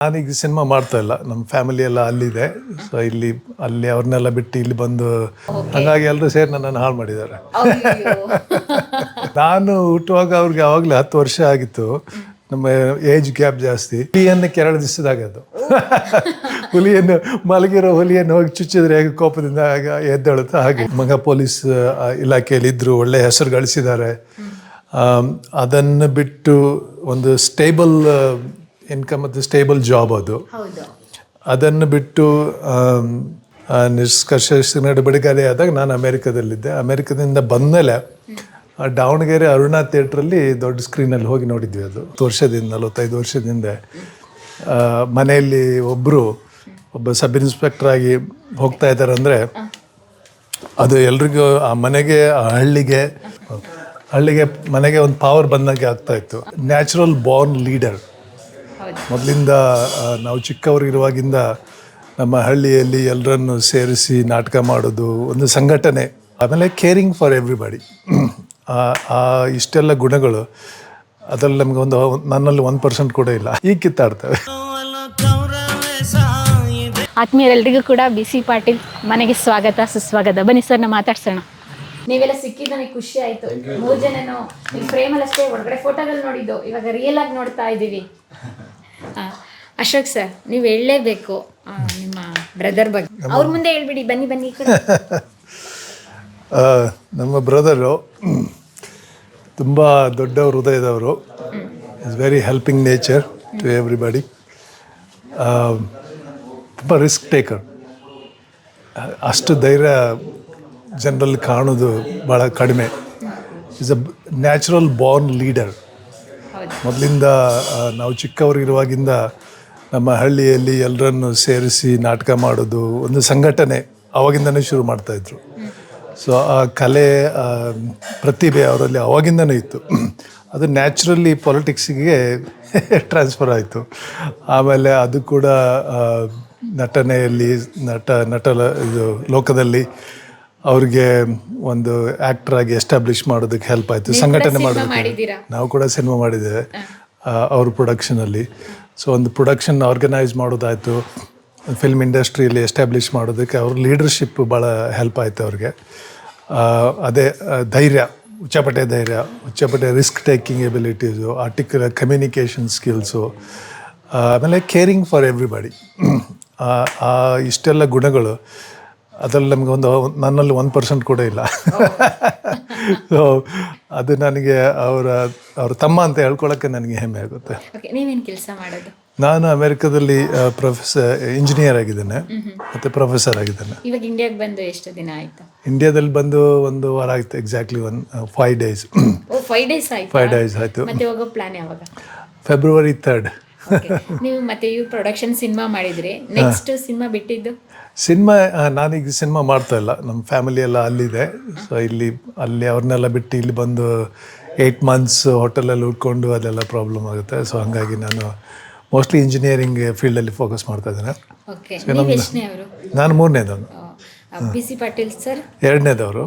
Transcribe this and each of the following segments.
ನಾನೀಗ ಸಿನಿಮಾ ಮಾಡ್ತಾ ಇಲ್ಲ. ನಮ್ಮ ಫ್ಯಾಮಿಲಿ ಎಲ್ಲ ಅಲ್ಲಿದೆ. ಸೊ ಇಲ್ಲಿ ಅಲ್ಲಿ ಅವ್ರನ್ನೆಲ್ಲ ಬಿಟ್ಟು ಇಲ್ಲಿ ಬಂದು ಹಾಗಾಗಿ ಎಲ್ಲರೂ ಸೇರಿ ನನ್ನನ್ನು ಹಾಳು ಮಾಡಿದ್ದಾರೆ. ನಾನು ಹುಟ್ಟುವಾಗ ಅವ್ರಿಗೆ ಆವಾಗಲೇ ಹತ್ತು ವರ್ಷ ಆಗಿತ್ತು. ನಮ್ಮ ಏಜ್ ಗ್ಯಾಪ್ ಜಾಸ್ತಿ. ಹುಲಿಯನ್ನು ಕೆರಳು ದಿವಸದಾಗ ಅದು. ಹುಲಿಯನ್ನು ಮಲಗಿರೋ ಹುಲಿಯನ್ನು ಹೋಗಿ ಚುಚ್ಚಿದ್ರೆ ಹೇಗೆ ಕೋಪದಿಂದ ಆಗ ಎದ್ದೇಳುತ್ತೆ ಹಾಗೆ. ಮಗ ಪೊಲೀಸ್ ಇಲಾಖೆಯಲ್ಲಿ ಇದ್ದರು ಒಳ್ಳೆ ಹೆಸರು ಗಳಿಸಿದ್ದಾರೆ. ಅದನ್ನು ಬಿಟ್ಟು ಒಂದು ಸ್ಟೇಬಲ್ ಇನ್ಕಮ್ ಅದು ಸ್ಟೇಬಲ್ ಜಾಬ್ ಅದು. ಹೌದು. ಅದನ್ನು ಬಿಟ್ಟು ನಿಷ್ಕರ್ಷ ನಡುಬಡಿಗಾರಿ ಆದಾಗ ನಾನು ಅಮೇರಿಕಾದಲ್ಲಿದ್ದೆ. ಅಮೇರಿಕದಿಂದ ಬಂದಮೇಲೆ ಆ ದಾವಣಗೆರೆ ಅರುಣಾ ಥಿಯೇಟ್ರಲ್ಲಿ ದೊಡ್ಡ ಸ್ಕ್ರೀನಲ್ಲಿ ಹೋಗಿ ನೋಡಿದ್ವಿ ಅದು. ಹತ್ತು ವರ್ಷದಿಂದ ನಲವತ್ತೈದು ವರ್ಷದಿಂದ. ಮನೆಯಲ್ಲಿ ಒಬ್ಬರು ಒಬ್ಬ ಸಬ್ ಇನ್ಸ್ಪೆಕ್ಟರ್ ಆಗಿ ಹೋಗ್ತಾ ಇದ್ದಾರೆ ಅಂದರೆ ಅದು ಎಲ್ರಿಗೂ ಆ ಮನೆಗೆ ಆ ಹಳ್ಳಿಗೆ ಹಳ್ಳಿಗೆ ಮನೆಗೆ ಒಂದು ಪವರ್ ಬಂದಂಗೆ ಆಗ್ತಾ ಇತ್ತು. ನ್ಯಾಚುರಲ್ ಬಾರ್ನ್ ಲೀಡರ್ ಮೊದಲಿಂದ ನಾವು ಚಿಕ್ಕವರಿರುವಾಗಿಂದ ನಮ್ಮ ಹಳ್ಳಿಯಲ್ಲಿ ಎಲ್ಲರನ್ನು ಸೇರಿಸಿ ನಾಟಕ ಮಾಡೋದು ಒಂದು ಸಂಘಟನೆ. ಆಮೇಲೆ ಕೇರಿಂಗ್ ಫಾರ್ ಎವ್ರಿಬಡಿ ಆ ಇಷ್ಟೆಲ್ಲ ಗುಣಗಳು ಅದರಲ್ಲಿ ನಮಗೆ ಒಂದು ನನ್ನಲ್ಲಿ ಒನ್ ಪರ್ಸೆಂಟ್ ಕೂಡ ಇಲ್ಲ. ಈಗ ಕಿತ್ತಾಡ್ತವೆ. ಆತ್ಮೀಯರೆಲ್ಲರಿಗೂ ಕೂಡ ಬಿ ಸಿ ಪಾಟೀಲ್ ಮನೆಗೆ ಸ್ವಾಗತ ಸುಸ್ವಾಗತ. ಬನ್ನಿ ಸರ್ ನಾ ಮಾತಾಡ್ಸೋಣ. ನೀವೆಲ್ಲ ಸಿಕ್ಕಿದ್ದು ನನಗೆ ಖುಷಿ ಆಯ್ತು. ಮೂರು ಜನನು ನಿಮ್ಮ ಫ್ರೇಮಲ್ಲಿ ಅಷ್ಟೇ ಒಳಗಡೆ ಫೋಟೋದಲ್ಲಿ ನೋಡಿದ್ದು. ಇವಾಗ ರಿಯಲ್ ಆಗಿ ನೋಡ್ತಾ ಇದ್ದೀವಿ ಅಶೋಕ್ ಸರ್ ನೀವು ಹೇಳಲೇಬೇಕು ನಿಮ್ಮ ಬ್ರದರ್ ಬಗ್ಗೆ. ಅವ್ರ ಮುಂದೆ ಹೇಳ್ಬಿಡಿ ಬನ್ನಿ ಬನ್ನಿ ಈ ಕಡೆ. ನಮ್ಮ ಬ್ರದರು ತುಂಬ ದೊಡ್ಡ ಹೃದಯದವರು. Is very helping nature to everybody ತುಂಬ ರಿಸ್ಕ್ ಟೇಕರ್ ಅಷ್ಟು ಧೈರ್ಯ ಜನರಲ್ಲಿ ಕಾಣೋದು ಭಾಳ ಕಡಿಮೆ. Is a natural born leader ಮೊದಲಿಂದ ನಾವು ಚಿಕ್ಕವರಿರುವಾಗಿಂದ ನಮ್ಮ ಹಳ್ಳಿಯಲ್ಲಿ ಎಲ್ಲರನ್ನು ಸೇರಿಸಿ ನಾಟಕ ಮಾಡೋದು ಒಂದು ಸಂಘಟನೆ ಅವಾಗಿಂದನೇ ಶುರು ಮಾಡ್ತಾಯಿದ್ರು ಸೊ ಆ ಕಲೆ ಪ್ರತಿಭೆ ಅವರಲ್ಲಿ ಅವಾಗಿಂದನೂ ಇತ್ತು. ಅದು ನ್ಯಾಚುರಲಿ ಪೊಲಿಟಿಕ್ಸಿಗೆ ಟ್ರಾನ್ಸ್ಫರ್ ಆಯಿತು. ಆಮೇಲೆ ಅದು ಕೂಡ ನಟನೆಯಲ್ಲಿ ನಟ ನಟ ಇದು ಲೋಕದಲ್ಲಿ ಅವ್ರಿಗೆ ಒಂದು ಆ್ಯಕ್ಟ್ರಾಗಿ ಆಗಿ ಎಸ್ಟಾಬ್ಲಿಷ್ ಮಾಡೋದಕ್ಕೆ ಹೆಲ್ಪ್ ಆಯಿತು. ಸಂಘಟನೆ ಮಾಡೋದಕ್ಕೆ. ನಾವು ಕೂಡ ಸಿನಿಮಾ ಮಾಡಿದ್ದೇವೆ ಅವ್ರ ಪ್ರೊಡಕ್ಷನಲ್ಲಿ ಸೊ ಒಂದು ಪ್ರೊಡಕ್ಷನ್ ಆರ್ಗನೈಸ್ ಮಾಡೋದಾಯಿತು ಫಿಲ್ಮ್ ಇಂಡಸ್ಟ್ರಿಯಲ್ಲಿ ಎಸ್ಟಾಬ್ಲಿಷ್ ಮಾಡೋದಕ್ಕೆ ಅವ್ರ ಲೀಡರ್ಶಿಪ್ ಭಾಳ ಹೆಲ್ಪ್ ಆಯಿತು ಅವ್ರಿಗೆ. ಅದೇ ಧೈರ್ಯ ಉಚ್ಚಪಟೆ ಧೈರ್ಯ ಉಚ್ಚಪಟೆ risk taking abilities articular communication skills ಆಮೇಲೆ ಕೇರಿಂಗ್ ಫಾರ್ ಎವ್ರಿಬಡಿ ಆ ಇಷ್ಟೆಲ್ಲ ಗುಣಗಳು ಅದರಲ್ಲಿ ನಮಗೆ ಒಂದು ನನ್ನಲ್ಲಿ ಒನ್ ಪರ್ಸೆಂಟ್ ಕೂಡ ಇಲ್ಲ. ಸೊ ಅದು ನನಗೆ ಅವರ ಅವ್ರ ತಮ್ಮ ಅಂತ ಹೇಳ್ಕೊಳಕ್ಕೆ ನನಗೆ ಹೆಮ್ಮೆ ಆಗುತ್ತೆ. ಓಕೆ ನೀವೇನು ಕೆಲಸ ಮಾಡೋದು? ನಾನು ಅಮೆರಿಕದಲ್ಲಿ ಪ್ರೊಫೆಸರ್ ಇಂಜಿನಿಯರ್ ಆಗಿದ್ದೇನೆ. ಮತ್ತು ಪ್ರೊಫೆಸರ್ ಆಗಿದ್ದೇನೆ. ಇವಾಗ ಇಂಡಿಯಾಗೆ ಬಂದು ಎಷ್ಟು ದಿನ ಆಯ್ತು? ಇಂಡಿಯಾದಲ್ಲಿ ಬಂದು ಒಂದು ವಾರ ಆಯಿತು exactly one five days five days ಆಯ್ತು? ಫೈವ್ ಡೇಸ್ ಆಯಿತು. ಪ್ಲಾನ್ ಯಾವಾಗ? February third. ನೀವು ಮತ್ತೆ ಇವ್ ಪ್ರೊಡಕ್ಷನ್ ಸಿನಿಮಾ ಮಾಡಿದ್ರಿ. ನೆಕ್ಸ್ಟ್ ಸಿನಿಮಾ ಬಿಟ್ಟಿದ್ದು? ಸಿನಿಮಾ ನಾನೀಗ ಸಿನಿಮಾ ಮಾಡ್ತಾ ಇಲ್ಲ. ನಮ್ಮ ಫ್ಯಾಮಿಲಿ ಎಲ್ಲ ಅಲ್ಲಿದೆ. ಸೊ ಇಲ್ಲಿ ಅಲ್ಲಿ ಅವ್ರನ್ನೆಲ್ಲ ಬಿಟ್ಟು ಇಲ್ಲಿ ಬಂದು ಏಯ್ಟ್ ಮಂತ್ಸ್ ಹೋಟೆಲಲ್ಲಿ ಉಟ್ಕೊಂಡು ಅದೆಲ್ಲ ಪ್ರಾಬ್ಲಮ್ ಆಗುತ್ತೆ. ಸೊ ಹಾಗಾಗಿ ನಾನು ಮೋಸ್ಟ್ಲಿ ಇಂಜಿನಿಯರಿಂಗ್ ಫೀಲ್ಡಲ್ಲಿ ಫೋಕಸ್ ಮಾಡ್ತಾ ಇದ್ದೇನೆ. ನಾನು ಮೂರನೇದವನು. ಬಿ ಸಿ ಪಾಟೀಲ್ ಸರ್ ಎರಡನೇದವರು.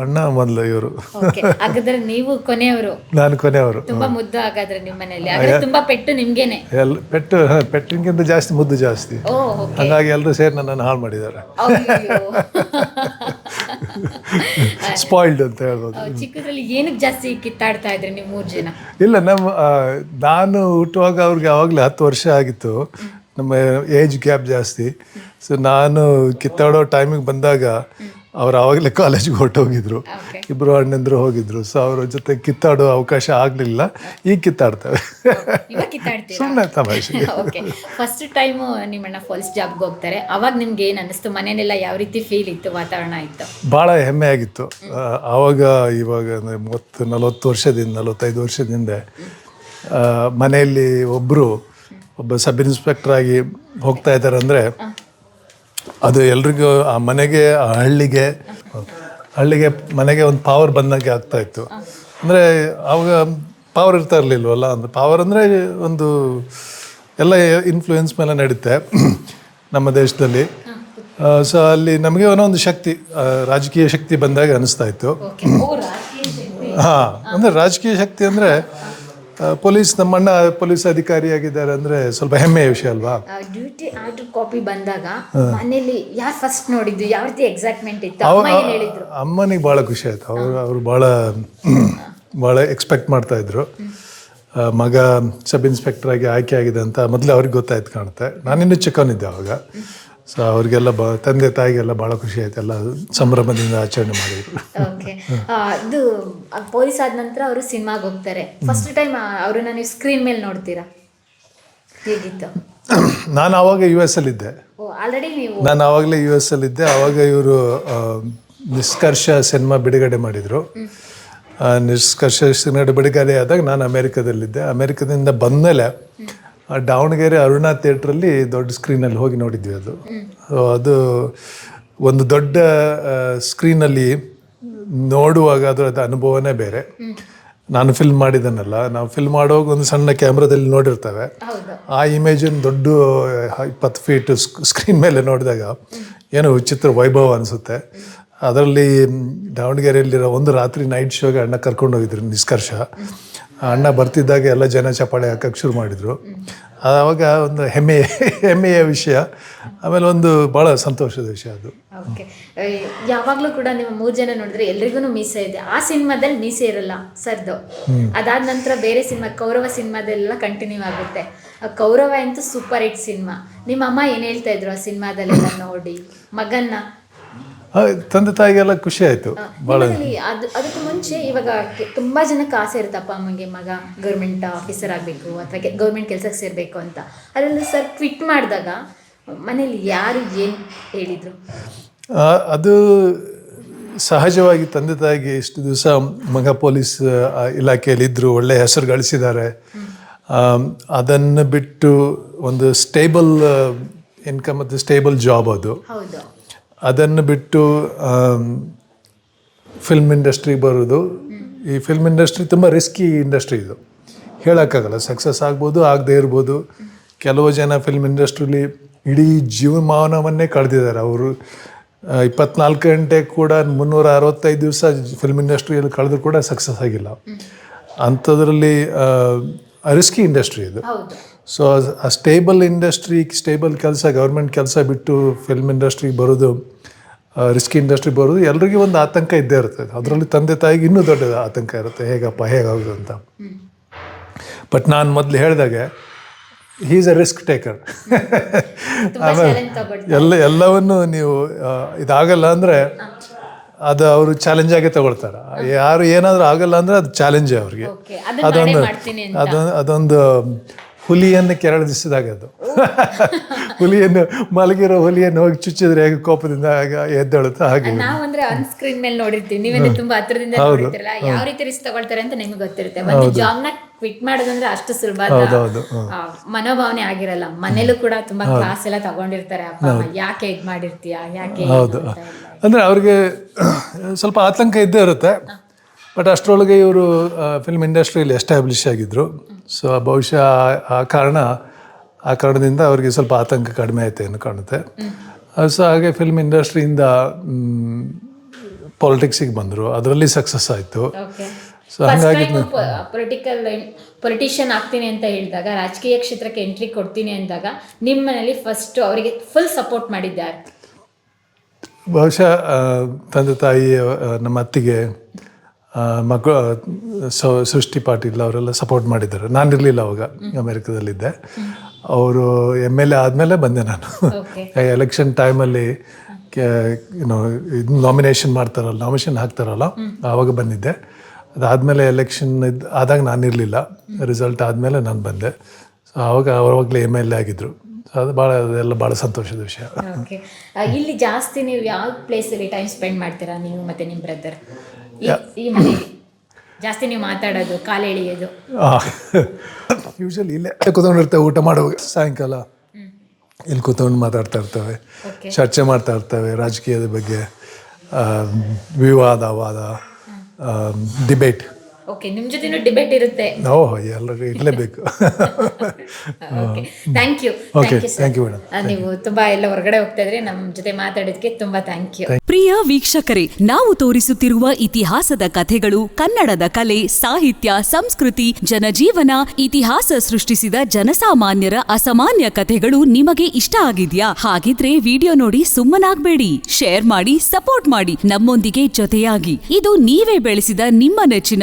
ಅಣ್ಣ ಮೊದಲು ಇವರು. ಹಾಗಾದ್ರೆ ನೀವು ಕೊನೆಯವರು. ನಾನು ಕೊನೆಯವರು. ತುಂಬಾ ಮುದ್ದು ಹಾಗಾದ್ರೆ ನಿಮ್ಮ ಮನೆಯಲ್ಲಿ. ತುಂಬಾ ಪೆಟ್ಟು ನಿಮ್ಗೇನೆ. ಎಲ್ಲ ಪೆಟ್ಟು ಪೆಟ್ಟಿನಕ್ಕಿಂತ ಜಾಸ್ತಿ ಮುದ್ದು ಜಾಸ್ತಿ. ಹಾಗಾಗಿ ಎಲ್ಲರೂ ಸೇರಿ ನನ್ನನ್ನು ಹಾಳು ಮಾಡಿದ್ದಾರೆ. ಸ್ಪಾಯ್ಲ್ಡ್ ಅಂತ ಹೇಳ್ಬೋದು. ಚಿಕ್ಕದ್ರಲ್ಲಿ ಏನಕ್ಕೆ ಜಾಸ್ತಿ ಕಿತ್ತಾಡ್ತಾ ಇದ್ರಿ ನೀವು ಮೂರು ಜನ? ಇಲ್ಲ ನಮ್ಮ ನಾನು ಹುಟ್ಟುವಾಗ ಅವ್ರಿಗೆ ಆವಾಗಲೇ ಹತ್ತು ವರ್ಷ ಆಗಿತ್ತು. ನಮ್ಮ ಏಜ್ ಗ್ಯಾಪ್ ಜಾಸ್ತಿ. ಸೊ ನಾನು ಕಿತ್ತಾಡೋ ಟೈಮಿಗೆ ಬಂದಾಗ ಅವ್ರು ಆವಾಗಲೇ ಕಾಲೇಜಿಗೆ ಹೊರಟೋಗಿದ್ರು. ಇಬ್ಬರು ಅಣ್ಣಂದ್ರು ಹೋಗಿದ್ರು. ಸೊ ಅವ್ರ ಜೊತೆ ಕಿತ್ತಾಡೋ ಅವಕಾಶ ಆಗಲಿಲ್ಲ. ಈಗ ಕಿತ್ತಾಡ್ತೇವೆ ಸುಮ್ಮನೆ ತಮಾಷೆ. ಫಸ್ಟ್ ಟೈಮು ನಿಮ್ಮಣ್ಣ ಫಾಲ್ಸ್ ಜಾಬ್ಗೆ ಹೋಗ್ತಾರೆ. ಅವಾಗ ನಿಮ್ಗೆ ಏನು ಅನ್ನಿಸ್ತು? ಮನೇಲೆಲ್ಲ ಯಾವ ರೀತಿ ಫೀಲ್ ಇತ್ತು ವಾತಾವರಣ ಇತ್ತು? ಭಾಳ ಹೆಮ್ಮೆ ಆಗಿತ್ತು. ಆವಾಗ ಇವಾಗ ಮೂವತ್ತು ನಲವತ್ತು ವರ್ಷದಿಂದ ನಲವತ್ತೈದು ವರ್ಷದಿಂದ ಮನೆಯಲ್ಲಿ ಒಬ್ಬರು ಒಬ್ಬ ಸಬ್ ಇನ್ಸ್ಪೆಕ್ಟರ್ ಆಗಿ ಹೋಗ್ತಾ ಇದ್ದಾರೆ ಅಂದರೆ ಅದು ಎಲ್ರಿಗೂ ಆ ಮನೆಗೆ ಆ ಹಳ್ಳಿಗೆ ಹಳ್ಳಿಗೆ ಮನೆಗೆ ಒಂದು ಪವರ್ ಬಂದಂಗೆ ಆಗ್ತಾ ಇತ್ತು. ಅಂದರೆ ಅವಾಗ ಪವರ್ ಇರ್ತಾ ಇರಲಿಲ್ವಲ್ಲ? ಅಂದ್ರೆ ಪವರ್ ಅಂದರೆ ಒಂದು ಎಲ್ಲ ಇನ್ಫ್ಲೂಯೆನ್ಸ್ ಮೇಲೆ ನಡೀತೆ ನಮ್ಮ ದೇಶದಲ್ಲಿ. ಸೊ ಅಲ್ಲಿ ನಮಗೆ ಏನೋ ಒಂದು ಶಕ್ತಿ ರಾಜಕೀಯ ಶಕ್ತಿ ಬಂದಾಗ ಅನಿಸ್ತಾ ಇತ್ತು. ಹಾಂ ಅಂದರೆ ರಾಜಕೀಯ ಶಕ್ತಿ ಅಂದರೆ ಪೊಲೀಸ್ ನಮ್ಮ ಅಣ್ಣ ಪೊಲೀಸ್ ಅಧಿಕಾರಿಯಾಗಿದ್ದಾರೆ ಅಂದ್ರೆ ಸ್ವಲ್ಪ ಹೆಮ್ಮೆಯ ವಿಷಯ ಅಲ್ವಾ? ಡ್ಯೂಟಿ ಆರ್ಡರ್ ಕಾಪಿ ಬಂದಾಗ ಮನೇಲಿ ಯಾರು ಫಸ್ಟ್ ನೋಡಿದ್ದು? ಯಾವ ರೀತಿ ಎಕ್ಸೈಟ್ಮೆಂಟ್ ಇತ್ತು? ಅಮ್ಮ ಏನ್ ಹೇಳಿದ್ರು? ಅಮ್ಮನಿಗೆ ಭಾಳ ಖುಷಿ ಆಯ್ತು. ಅವರು ಅವರು ಭಾಳ ಭಾಳ ಎಕ್ಸ್ಪೆಕ್ಟ್ ಮಾಡ್ತಾ ಇದ್ರು. ಮಗ ಸಬ್ ಇನ್ಸ್ಪೆಕ್ಟರ್ ಆಗಿ ಆಯ್ಕೆ ಆಗಿದೆ ಅಂತ ಮೊದಲು ಅವ್ರಿಗೆ ಗೊತ್ತಾಯ್ತು ಕಾಣುತ್ತೆ. ನಾನಿನ್ನೂ ಚಿಕ್ಕವನಿದ್ದೆ ಅವಾಗ. ಸೊ ಅವ್ರಿಗೆಲ್ಲ ಬ ತಂದೆ ತಾಯಿಗೆಲ್ಲ ಭಾಳ ಖುಷಿ ಆಯ್ತು. ಎಲ್ಲ ಸಂಭ್ರಮದಿಂದ ಆಚರಣೆ ಮಾಡಿದ್ರು. ಓಕೆ ಇದು ಪೊಲೀಸ್ ಆದ ನಂತರ ಅವರು ಸಿನಿಮಾಗೆ ಹೋಗ್ತಾರೆ. ಫಸ್ಟ್ ಟೈಮ್ ಅವ್ರನ್ನ ನೀವು ಸ್ಕ್ರೀನ್ ಮೇಲೆ ನೋಡ್ತೀರಾ? ಹೇಗಿತ್ತು? ನಾನು ಆವಾಗ ಯು ಎಸ್ ಅಲ್ಲಿದ್ದೆ. ಆಲ್ರೆಡಿ ನೀವು ನಾನು ಆವಾಗಲೇ ಯು ಎಸ್ ಅಲ್ಲಿದ್ದೆ. ಆವಾಗ ಇವರು ನಿಷ್ಕರ್ಷ ಸಿನಿಮಾ ಬಿಡುಗಡೆ ಮಾಡಿದರು. ನಿಷ್ಕರ್ಷ ಸಿನಿಮಾ ಬಿಡುಗಡೆ ಆದಾಗ ನಾನು ಅಮೇರಿಕಾದಲ್ಲಿದ್ದೆ. ಅಮೇರಿಕಾದಿಂದ ಬಂದಮೇಲೆ ದಾವಣಗೆರೆ ಅರುಣಾ ಥಿಯೇಟ್ರಲ್ಲಿ ದೊಡ್ಡ ಸ್ಕ್ರೀನಲ್ಲಿ ಹೋಗಿ ನೋಡಿದ್ವಿ ಅದು. ಅದು ಒಂದು ದೊಡ್ಡ ಸ್ಕ್ರೀನಲ್ಲಿ ನೋಡುವಾಗ ಅದರ ಅನುಭವನೇ ಬೇರೆ. ನಾನು ಫಿಲ್ಮ್ ಮಾಡಿದನಲ್ಲ ನಾವು ಫಿಲ್ಮ್ ಮಾಡುವಾಗ ಒಂದು ಸಣ್ಣ ಕ್ಯಾಮ್ರಾದಲ್ಲಿ ನೋಡಿರ್ತೇವೆ. ಆ ಇಮೇಜನ್ನು ದೊಡ್ಡ ಇಪ್ಪತ್ತು ಫೀಟ್ ಸ್ಕ್ರೀನ್ ಮೇಲೆ ನೋಡಿದಾಗ ಏನೋ ವಿಚಿತ್ರ ವೈಭವ ಅನಿಸುತ್ತೆ. ಅದರಲ್ಲಿ ದಾವಣಗೆರೆಯಲ್ಲಿರೋ ಒಂದು ರಾತ್ರಿ ನೈಟ್ ಶೋಗೆ ಅಣ್ಣ ಕರ್ಕೊಂಡು ಹೋಗಿದ್ರು ನಿಷ್ಕರ್ಷ ಆ ಅಣ್ಣ ಬರ್ತಿದ್ದಾಗ ಎಲ್ಲ ಜನ ಚಪ್ಪಾಳೆ ಹಾಕಕ್ಕೆ ಶುರು ಮಾಡಿದರು. ಆವಾಗ ಒಂದು ಹೆಮ್ಮೆಯ ಹೆಮ್ಮೆಯ ವಿಷಯ. ಆಮೇಲೆ ಒಂದು ಭಾಳ ಸಂತೋಷದ ವಿಷಯ ಅದು. ಓಕೆ. ಯಾವಾಗಲೂ ಕೂಡ ನೀವು ಮೂರು ಜನ ನೋಡಿದ್ರೆ ಎಲ್ರಿಗೂ ಮೀಸೆ ಇದೆ. ಆ ಸಿನಿಮಾದಲ್ಲಿ ಮೀಸೆ ಇರಲ್ಲ ಸರ್ದು. ಅದಾದ ನಂತರ ಬೇರೆ ಸಿನಿಮಾ ಕೌರವ ಸಿನಿಮಾದಲ್ಲೆಲ್ಲ ಕಂಟಿನ್ಯೂ ಆಗುತ್ತೆ. ಕೌರವ ಅಂತೂ ಸೂಪರ್ ಹಿಟ್ ಸಿನಿಮಾ. ನಿಮ್ಮ ಅಮ್ಮ ಏನು ಹೇಳ್ತಾ ಇದ್ರು ಆ ಸಿನಿಮಾದಲ್ಲೆಲ್ಲ ನೋಡಿ? ಮಗನ್ನ? ತಂದೆ ತಾಯಿಗೆಲ್ಲ ಖುಷಿ ಆಯಿತು. ಅದಕ್ಕೆ ಅದು ಅದಕ್ಕೂ ಮುಂಚೆ ಇವಾಗ ತುಂಬಾ ಜನಕ್ಕೆ ಆಸೆ ಇರುತ್ತೆ ಅಪ್ಪ ಅಮ್ಮಂಗೆ ಮಗ ಗೌರ್ಮೆಂಟ್ ಆಫೀಸರ್ ಆಗಬೇಕು ಅಥವಾ ಗೌರ್ಮೆಂಟ್ ಕೆಲಸಕ್ಕೆ ಸೇರಬೇಕು ಅಂತ. ಅದರಲ್ಲಿ ಸರ್ ಕ್ವಿಟ್ ಮಾಡಿದಾಗ ಮನೇಲಿ ಯಾರು ಏನು ಹೇಳಿದ್ರು? ಅದು ಸಹಜವಾಗಿ ತಂದೆ ತಾಯಿಗೆ ಇಷ್ಟು ದಿವಸ ಮಗ ಪೊಲೀಸ್ ಇಲಾಖೆಯಲ್ಲಿದ್ದರು ಇಲಾಖೆಯಲ್ಲಿ ಇದ್ರು ಒಳ್ಳೆಯ ಹೆಸರು ಗಳಿಸಿದ್ದಾರೆ. ಅದನ್ನು ಬಿಟ್ಟು ಒಂದು ಸ್ಟೇಬಲ್ ಇನ್ಕಮ್ ಮತ್ತು ಸ್ಟೇಬಲ್ ಜಾಬ್ ಅದು. ಹೌದು. ಅದನ್ನು ಬಿಟ್ಟು ಫಿಲ್ಮ್ ಇಂಡಸ್ಟ್ರಿ ಬರೋದು ಈ ಫಿಲ್ಮ್ ಇಂಡಸ್ಟ್ರಿ ತುಂಬ ರಿಸ್ಕಿ ಇಂಡಸ್ಟ್ರಿ ಇದು. ಹೇಳೋಕ್ಕಾಗಲ್ಲ. ಸಕ್ಸಸ್ ಆಗ್ಬೋದು, ಆಗದೇ ಇರ್ಬೋದು. ಕೆಲವು ಜನ ಫಿಲ್ಮ್ ಇಂಡಸ್ಟ್ರಿಲಿ ಇಡೀ ಜೀವಮಾನವನ್ನೇ ಕಳೆದಿದ್ದಾರೆ. ಅವರು ಇಪ್ಪತ್ನಾಲ್ಕು ಗಂಟೆ ಕೂಡ ಮುನ್ನೂರ ಅರವತ್ತೈದು ದಿವಸ ಫಿಲ್ಮ್ ಇಂಡಸ್ಟ್ರಿಯಲ್ಲಿ ಕಳೆದ್ರು ಕೂಡ ಸಕ್ಸಸ್ ಆಗಿಲ್ಲ. ಅಂಥದ್ರಲ್ಲಿ ರಿಸ್ಕಿ ಇಂಡಸ್ಟ್ರಿ ಇದು. ಸೊ ಆ ಸ್ಟೇಬಲ್ ಇಂಡಸ್ಟ್ರಿ ಸ್ಟೇಬಲ್ ಕೆಲಸ ಗೌರ್ಮೆಂಟ್ ಕೆಲಸ ಬಿಟ್ಟು ಫಿಲ್ಮ್ ಇಂಡಸ್ಟ್ರಿಗೆ ಬರೋದು ರಿಸ್ಕ್ ಇಂಡಸ್ಟ್ರಿ ಬರೋದು ಎಲ್ರಿಗೂ ಒಂದು ಆತಂಕ ಇದ್ದೇ ಇರುತ್ತೆ ಅದರಲ್ಲಿ ತಂದೆ ತಾಯಿಗೆ ಇನ್ನೂ ದೊಡ್ಡ ಆತಂಕ ಇರುತ್ತೆ. ಹೇಗಪ್ಪ ಹೇಗಾಗೋದು ಅಂತ. ಬಟ್ ನಾನು ಮೊದಲು ಹೇಳಿದಾಗೆ ಈಸ್ ಅ ರಿಸ್ಕ್ ಟೇಕರ್ ಆಮೇಲೆ ಎಲ್ಲ ಎಲ್ಲವನ್ನು ನೀವು ಇದಾಗಲ್ಲ ಅಂದರೆ ಅದು ಅವರು ಚಾಲೆಂಜ್ ಆಗೇ ತಗೊಳ್ತಾರೆ. ಯಾರು ಏನಾದರೂ ಆಗಲ್ಲ ಅಂದರೆ ಅದು ಚಾಲೆಂಜೇ ಅವ್ರಿಗೆ. ಅದೊಂದು ಅದೊಂದು ಹುಲಿಯನ್ನು ಕೆರಳಿಸಿದಾಗ ಅದು ಹುಲಿಯನ್ನು ಮಲಗಿರೋ ಹುಲಿಯನ್ನು ಹೋಗಿ ಚುಚ್ಚಿದ್ರೆ ಹೇಗೆ ಕೋಪದಿಂದ ಎದ್ದೇಳುತ್ತೆ ಹಾಗೆ ನಾವಂದ್ರೆ ಆನ್ ಸ್ಕ್ರೀನ್ ಮೇಲೆ ನೋಡಿರ್ತೀವಿ. ನೀವೇನು ತುಂಬಾ ಹತ್ರದಿಂದ ನೋಡಿರ್ತೀರಲ್ಲ ಯಾವ ರೀತಿ ರಿಸ್ಕ್ ತಗೊಳ್ತಾರೆ ಅಂತ ನಿಮ್ಗೆ ಗೊತ್ತಿರುತ್ತೆ. ಒಂದು ಜಾಬ್ನ ಕ್ವಿಟ್ ಮಾಡೋದಂದ್ರೆ ಅಷ್ಟು ಸುಲಭ ಮನೋಭಾವನೆ ಆಗಿರಲ್ಲ. ಮನೇಲೂ ಕೂಡ ತುಂಬಾ ಕ್ಲಾಸ್ ಎಲ್ಲ ತಗೊಂಡಿರ್ತಾರೆ. ಯಾಕೆ ಇದ್ ಮಾಡಿರ್ತೀಯ? ಯಾಕೆ ಹೌದು. ಅಂದ್ರೆ ಅವ್ರಿಗೆ ಸ್ವಲ್ಪ ಆತಂಕ ಇದ್ದೇ ಇರುತ್ತೆ. ಬಟ್ ಅಷ್ಟರೊಳಗೆ ಇವರು ಫಿಲ್ಮ್ ಇಂಡಸ್ಟ್ರಿಯಲ್ಲಿ ಎಸ್ಟಾಬ್ಲಿಷ್ ಆಗಿದ್ದರು ಸೊ ಬಹುಶಃ ಆ- ಕಾರಣ ಆ ಕಾರಣದಿಂದ ಅವರಿಗೆ ಸ್ವಲ್ಪ ಆತಂಕ ಕಡಿಮೆ ಆಯಿತು ಏನು ಕಾಣುತ್ತೆ. ಸೊ ಹಾಗೆ ಫಿಲ್ಮ್ ಇಂಡಸ್ಟ್ರಿಯಿಂದ ಪಾಲಿಟಿಕ್ಸಿಗೆ ಬಂದರು. ಅದರಲ್ಲಿ ಸಕ್ಸಸ್ ಆಯಿತು. ಸೊ ಹಾಗಾಗಿ ಪೊಲಿಟಿಕಲ್ ಪೊಲಿಟಿಷಿಯನ್ ಆಗ್ತೀನಿ ಅಂತ ಹೇಳಿದಾಗ ರಾಜಕೀಯ ಕ್ಷೇತ್ರಕ್ಕೆ ಎಂಟ್ರಿ ಕೊಡ್ತೀನಿ ಅಂದಾಗ ನಿಮ್ಮ ಮನೇಲಿ ಫಸ್ಟ್ ಅವರಿಗೆ ಫುಲ್ ಸಪೋರ್ಟ್ ಮಾಡಿದ್ದಾರೆ ಬಹುಶಃ ತಂದೆ ತಾಯಿ ನಮ್ಮ ಅತ್ತಿಗೆ ಮಗ ಸೊ ಸೃಷ್ಟಿ ಪಾಟೀಲ್ ಅವರೆಲ್ಲ ಸಪೋರ್ಟ್ ಮಾಡಿದ್ದಾರೆ. ನಾನಿರಲಿಲ್ಲ ಅವಾಗ ಅಮೇರಿಕಾದಲ್ಲಿದ್ದೆ. ಅವರು ಎಂ ಎಲ್ ಎ ಆದಮೇಲೆ ಬಂದೆ ನಾನು. ಎಲೆಕ್ಷನ್ ಟೈಮಲ್ಲಿ ಏನೋ ಇದು ನಾಮಿನೇಷನ್ ಮಾಡ್ತಾರಲ್ಲ ನಾಮಿನೇಷನ್ ಹಾಕ್ತಾರಲ್ಲ ಆವಾಗ ಬಂದಿದ್ದೆ. ಅದಾದಮೇಲೆ ಎಲೆಕ್ಷನ್ ಇದು ಆದಾಗ ನಾನಿರಲಿಲ್ಲ. ರಿಸಲ್ಟ್ ಆದಮೇಲೆ ನಾನು ಬಂದೆ. ಸೊ ಆವಾಗ ಅವಾಗಲೇ ಎಂ ಎಲ್ ಎ ಆಗಿದ್ದರು ಅದು ಭಾಳ ಅದೆಲ್ಲ ಭಾಳ ಸಂತೋಷದ ವಿಷಯ. ಇಲ್ಲಿ ಜಾಸ್ತಿ ನೀವು ಯಾವ ಪ್ಲೇಸಲ್ಲಿ ಟೈಮ್ ಸ್ಪೆಂಡ್ ಮಾಡ್ತೀರಾ ನೀವು ಮತ್ತು ನಿಮ್ಮ ಬ್ರದರ್ ಈ ಜಾಸ್ತಿ ನೀವು ಮಾತಾಡೋದು ಕಾಲು ಎಳೆಯೋದು. ಯೂಶಲಿ ಇಲ್ಲೇ ಕೂತ್ಕೊಂಡಿರ್ತೇವೆ ಊಟ ಮಾಡುವಾಗ. ಸಾಯಂಕಾಲ ಇಲ್ಲಿ ಕೂತ್ಕೊಂಡು ಮಾತಾಡ್ತಾ ಇರ್ತೇವೆ ಚರ್ಚೆ ಮಾಡ್ತಾ ಇರ್ತೇವೆ ರಾಜಕೀಯದ ಬಗ್ಗೆ ವಿವಾದ ವಾದ ಡಿಬೇಟ್ ಓಕೆ ನಿಮ್ಮ ಜೊತೆನೂ ಡಿಬೇಟ್ ಇರುತ್ತೆ. ಓಹ್ ಎಲ್ಲರೂ ಇರಲೇಬೇಕು okay thank you okay thank you madam ನೀವು ತುಂಬಾ ಎಲ್ಲ ಹೊರಗಡೆ ಹೋಗ್ತಾ ಇದ್ರಿ ನಮ್ಮ ಜೊತೆ ಮಾತಾಡೋದಕ್ಕೆ ತುಂಬಾ ಥ್ಯಾಂಕ್ ಯು ಪ್ರಿಯ ವೀಕ್ಷಕರೇ ನಾವು ತೋರಿಸುತ್ತಿರುವ ಇತಿಹಾಸದ ಕಥೆಗಳು ಕನ್ನಡದ ಕಲೆ ಸಾಹಿತ್ಯ ಸಂಸ್ಕೃತಿ ಜನಜೀವನ ಇತಿಹಾಸ ಸೃಷ್ಟಿಸಿದ ಜನಸಾಮಾನ್ಯರ ಅಸಾಮಾನ್ಯ ಕಥೆಗಳು ನಿಮಗೆ ಇಷ್ಟ ಆಗಿದ್ಯಾ? ಹಾಗಿದ್ರೆ ವಿಡಿಯೋ ನೋಡಿ ಸುಮ್ಮನಾಗ್ಬೇಡಿ. ಶೇರ್ ಮಾಡಿ ಸಪೋರ್ಟ್ ಮಾಡಿ. ನಮ್ಮೊಂದಿಗೆ ಜೊತೆಯಾಗಿ. ಇದು ನೀವೇ ಬೆಳೆಸಿದ ನಿಮ್ಮ ನೆಚ್ಚಿನ